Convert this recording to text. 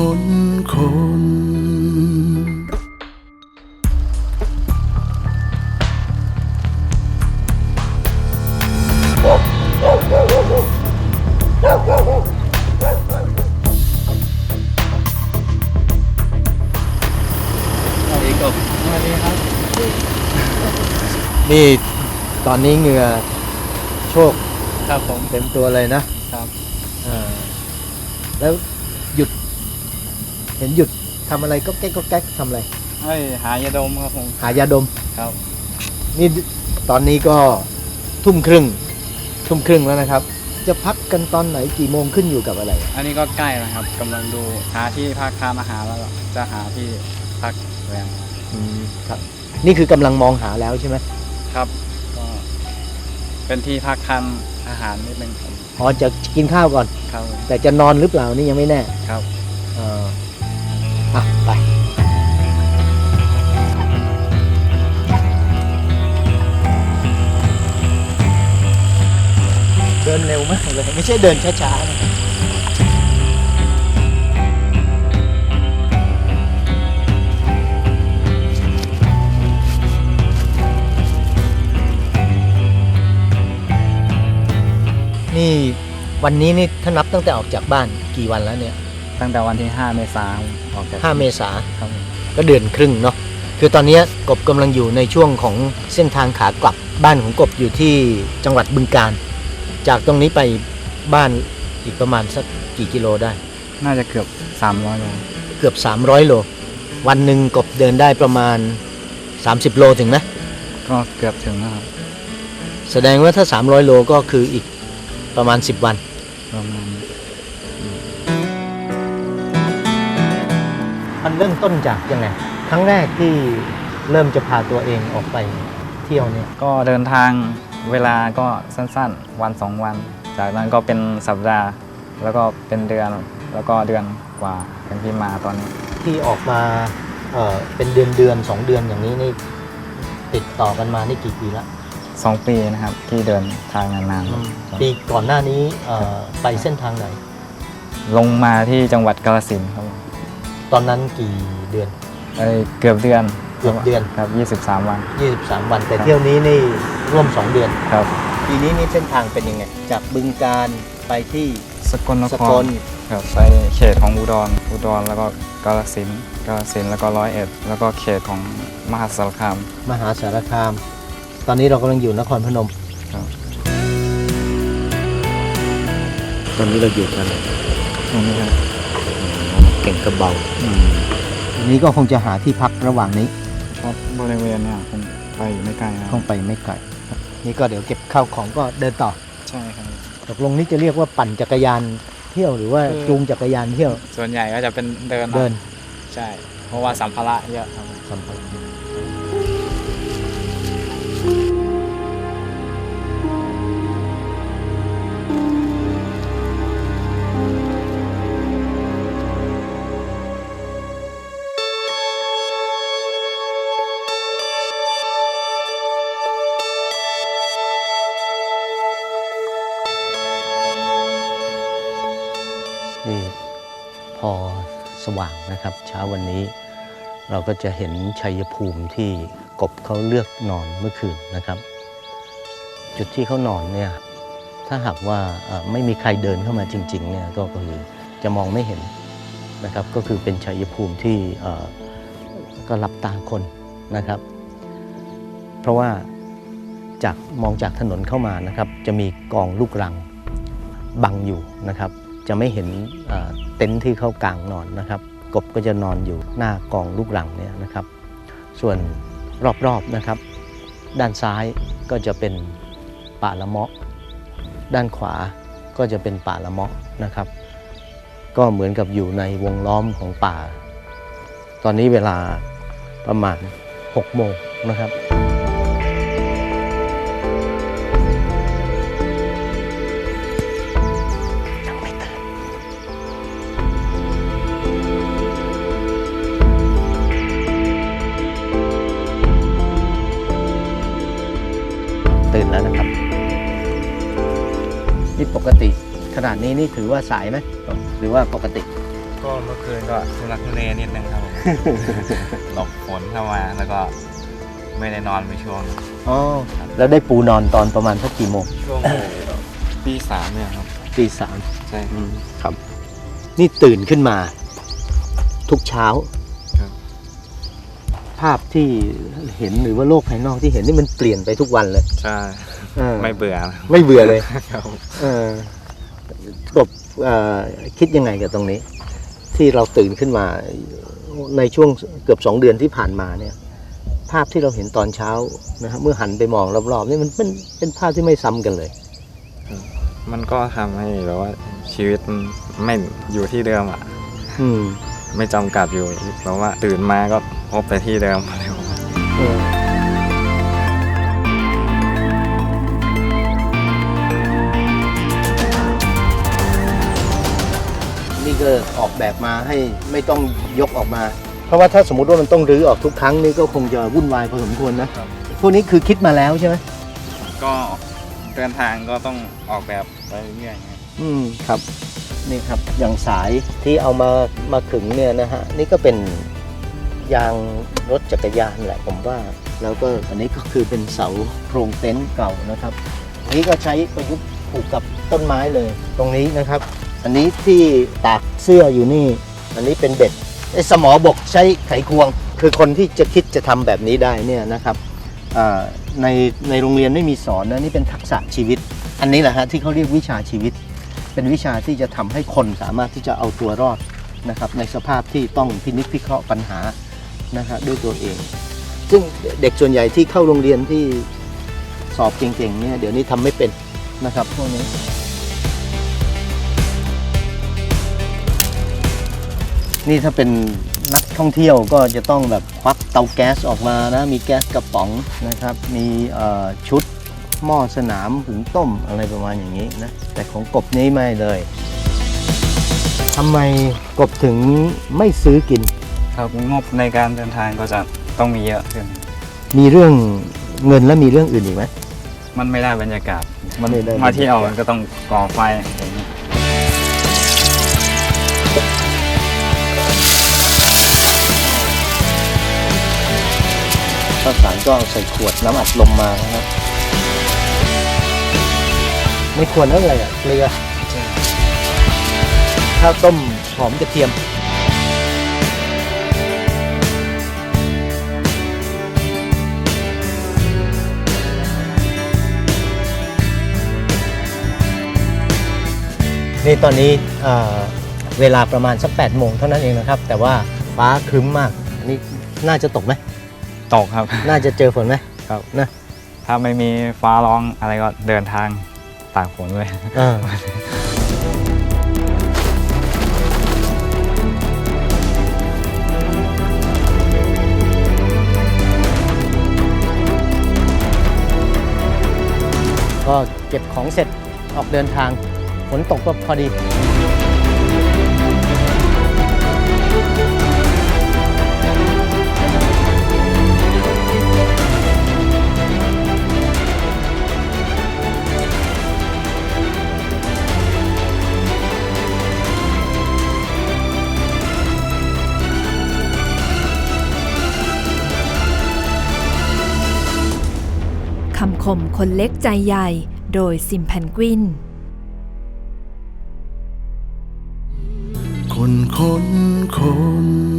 คนคนสวัสดีครับสวัสดีครับนี่ตอนนี้เหงื่อโชคครับผมเต็มตัวเลยนะครับอ่าแล้วหยุด เห็นหยุดทำอะไรก็แก๊กก็แก๊กทำอะไรให้หายาดมครับผม หายาดมครับ นี่ตอนนี้ก็ทุ่มครึ่ง ทุ่มครึ่งแล้วนะครับ จะพักกันตอนไหนกี่โมงขึ้นอยู่กับอะไร อันนี้ก็ใกล้แล้วครับกำลังดูหาที่พักทานอาหารแล้วก็จะหาที่พักแรมอืมครับ นี่คือกำลังมองหาแล้วใช่ไหมครับ ก็เป็นที่พักทานอาหารนิดนึงครับอ๋อจะกินข้าวก่อน ครับผมแต่จะนอนหรือเปล่านี่ยังไม่แน่ครับ เอ่อ อะไปเดินเร็วมากเลยไม่ใช่เดินช้าๆนะนี่วันนี้นี่ถ้านับตั้งแต่ออกจากบ้านกี่วันแล้วเนี่ย ตั้งแต่วันที่ 5 เมษายนออกจาก5 เมษาครับผมก็เดือนครึ่งเนาะคือตอนเนี้ยกบกำลังอยู่ในช่วงของเส้นทางขากลับบ้านของกบอยู่ที่จังหวัดบึงกาฬจากตรงนี้ไปบ้านอีกประมาณสักกี่กิโลได้ น่าจะเกือบ 300โลเกือบ 300 โล วันหนึ่งกบเดินได้ประมาณ 30 โลถึงไหมก็เกือบถึงแล้วครับแสดงว่าถ้า 300 โลก็คืออีกประมาณ 10 วัน ประมาณนี้ มันเริ่มต้นจากยังไงครั้งแรกที่เริ่มจะพาตัวเองออกไปเที่ยวเนี่ยก็เดินทางเวลาก็สั้นๆ วันสองวัน จากนั้นก็เป็นสัปดาห์ แล้วก็เป็นเดือนแล้วก็เดือนกว่าถึงที่มาตอนนี้ที่ออกมาเอ่อเป็นเดือนเดือนสองเดือนอย่างนี้นี่ติดต่อกันมานี่กี่ปีละสองปีนะครับที่เดินทางนานๆปีก่อนหน้านี้เอ่อไปเส้นทางไหนลงมาที่จังหวัดกาฬสินธุ์ครับผม ตอนนั้นกี่เดือน เอ้ยเกือบเดือนเกือบเดือน ครับ 23 วัน 23 วัน แต่เที่ยวนี้นี่ร่วม 2 เดือน ครับ ปีนี้นี่เส้นทางเป็นยังไง จากบึงการไปที่สกลนสคกรลครับไปเขตของอุดร อุดรแล้วก็กาฬสินธุ์กาฬสินธุ์แล้วก็ร้อยเอ็ดแล้วก็เขตของมหาสารคาม มหาสารคาม ตอนนี้เรากำลังอยู่นครพนม ครับตอนนี้เราอยู่กันตรงนี้ครับเก่งกระเบาทีนี้ก็คงจะหาที่พักระหว่างนี้เพราะบริเวณเนี่ยผมไปอยู่ไม่ไกลนะคต้รัอบงไปไม่ไกลนี่ก็เดี๋ยวเก็บข้าวของก็เดินต่อใช่ครับตกลงนี่จะเรียกว่าปั่นจักรยานเที่ยวหรือว่าคือจูงจักรยานเที่ยว ส่วนใหญ่ก็จะเป็นเดินเดิน ใช่ เพราะว่าสัมภาระเยอะครับสัมผัส นี่พอสว่างนะครับ เช้าวันนี้เราก็จะเห็นชัยภูมิที่กบเขาเลือกนอนเมื่อคืนนะครับ จุดที่เขานอนเนี่ยถ้าหากว่าไม่มีใครเดินเข้ามาจริงๆเนี่ยก็คือจะมองไม่เห็นนะครับ ก็คือเป็นชัยภูมิที่ก็รับตาคนนะครับ เพราะว่าจากมองจากถนนเข้ามานะครับ จะมีกองลูกรังบังอยู่นะครับ จะไม่เห็นเต็นท์ที่เขากางนอนนะครับ กบก็จะนอนอยู่หน้ากองลูกรังเนี่ยนะครับ ส่วนรอบๆนะครับ ด้านซ้ายก็จะเป็นป่าละเมาะ ด้านขวาก็จะเป็นป่าละเมาะนะครับ ก็เหมือนกับอยู่ในวงล้อมของป่า ตอนนี้เวลาประมาณ 6 โมงนะครับ ปกติ ขนาดนี้นี่ถือว่าสายไหมหรือว่าปกติ ก็เมื่อคืนก็ทุรักทุเลนิดนึงครับผมหลบฝนเข้ามาแล้วก็ไม่ได้นอนไปช่วงอ๋อแล้วได้ปูนอนตอนประมาณสักกี่โมงช่วงปีสามเนี่ยครับตีสามใช่ครับ นี่ตื่นขึ้นมา ทุกเช้าครับ ภาพที่เห็นหรือว่าโลกภายนอกที่เห็นนี่มันเปลี่ยนไปทุกวันเลย ใช่เออไม่เบื่อนะไม่เบื่อเลยครับเออกบเอ่อคิดยังไงกับตรงนี้ ที่เราตื่นขึ้นมาในช่วงเกือบสองเดือนที่ผ่านมาเนี่ย ภาพที่เราเห็นตอนเช้านะฮะเมื่อหันไปมองรอบๆนี่มันเป็นเป็นภาพที่ไม่ซ้ำกันเลย มันก็ทำให้แบบว่าชีวิตมันไม่อยู่ที่เดิมอะ อืม ไม่จำกัดอยู่แบบว่าตื่นมาก็ พบแต่ที่เดิมอะไรประมาณนี้เออนี่ก็ออกแบบมาให้ไม่ต้องยกออกมา เพราะว่าถ้าสมมติว่ามันต้องรื้อออกทุกครั้งนี่ก็คงจะวุ่นวายพอสมควรนะ พวกนี้คือคิดมาแล้วใช่ไหมก็เดินทางก็ต้องออกแบบไปเรื่อยๆครับอืมครับนี่ครับอย่างสายที่เอามามาขึงเนี่ยนะฮะนี่ก็เป็น ยางรถจักรยานแหละผมว่า แล้วก็อันนี้ก็คือเป็นเสาโครงเต็นท์เก่านะครับอันนี้ก็ใช้ประยุกต์ผูกกับต้นไม้เลย ตรงนี้นะครับ อันนี้ที่ตากเสื้ออยู่นี่ อันนี้เป็นเบ็ดไอ้สมอบกใช้ไขควง คือคนที่จะคิดจะทำแบบนี้ได้เนี่ยนะครับในในโรงเรียนไม่มีสอนนะนี่เป็นทักษะชีวิต อันนี้แหละฮะที่เขาเรียกวิชาชีวิต เป็นวิชาที่จะทำให้คนสามารถที่จะเอาตัวรอดนะครับในสภาพที่ต้องพินิจพิเคราะห์ปัญหา นะฮะด้วยตัวเอง ซึ่งเด็กส่วนใหญ่ที่เข้าโรงเรียนที่สอบเก่งๆเนี่ยเดี๋ยวนี้ทำไม่เป็นนะครับพวกนี้นี่ถ้าเป็นนักท่องเที่ยวก็จะต้องแบบควักเตาแก๊สออกมานะ มีแก๊สกระป๋องนะครับ มีชุดหม้อสนามหุงต้มอะไรประมาณอย่างนี้นะ แต่ของกบนี้ไม่เลยทำไมกบถึงไม่ซื้อกิน ครับงบในการเดินทางก็จะต้องมีเยอะขึ้น มีเรื่องเงินและมีเรื่องอื่นอีกไหม มันไม่ได้บรรยากาศ มันไม่ได้ มาเที่ยวมันก็ต้องก่อไฟอย่างนี้ข้าวสารก็เอาใส่ขวดน้ำอัดลมมานะครับไม่ควรเท่าไหร่อะเกลือข้าวต้มหอมกระเทียม นี่ตอนนี้เอ่อเวลาประมาณสัก8โมงเท่านั้นเองนะครับ แต่ว่าฟ้าครึ้มมากอันนี้น่าจะตกไหมตกครับ น่าจะเจอฝนไหมครับนะถ้าไม่มีฟ้าร้องอะไรก็เดินทางตากฝนเลย อ่าก็เก็บของเสร็จออกเดินทาง ฝนตกก็พอดี คำคมคนเล็กใจใหญ่ โดยซิมแพนกวิน คนคนคน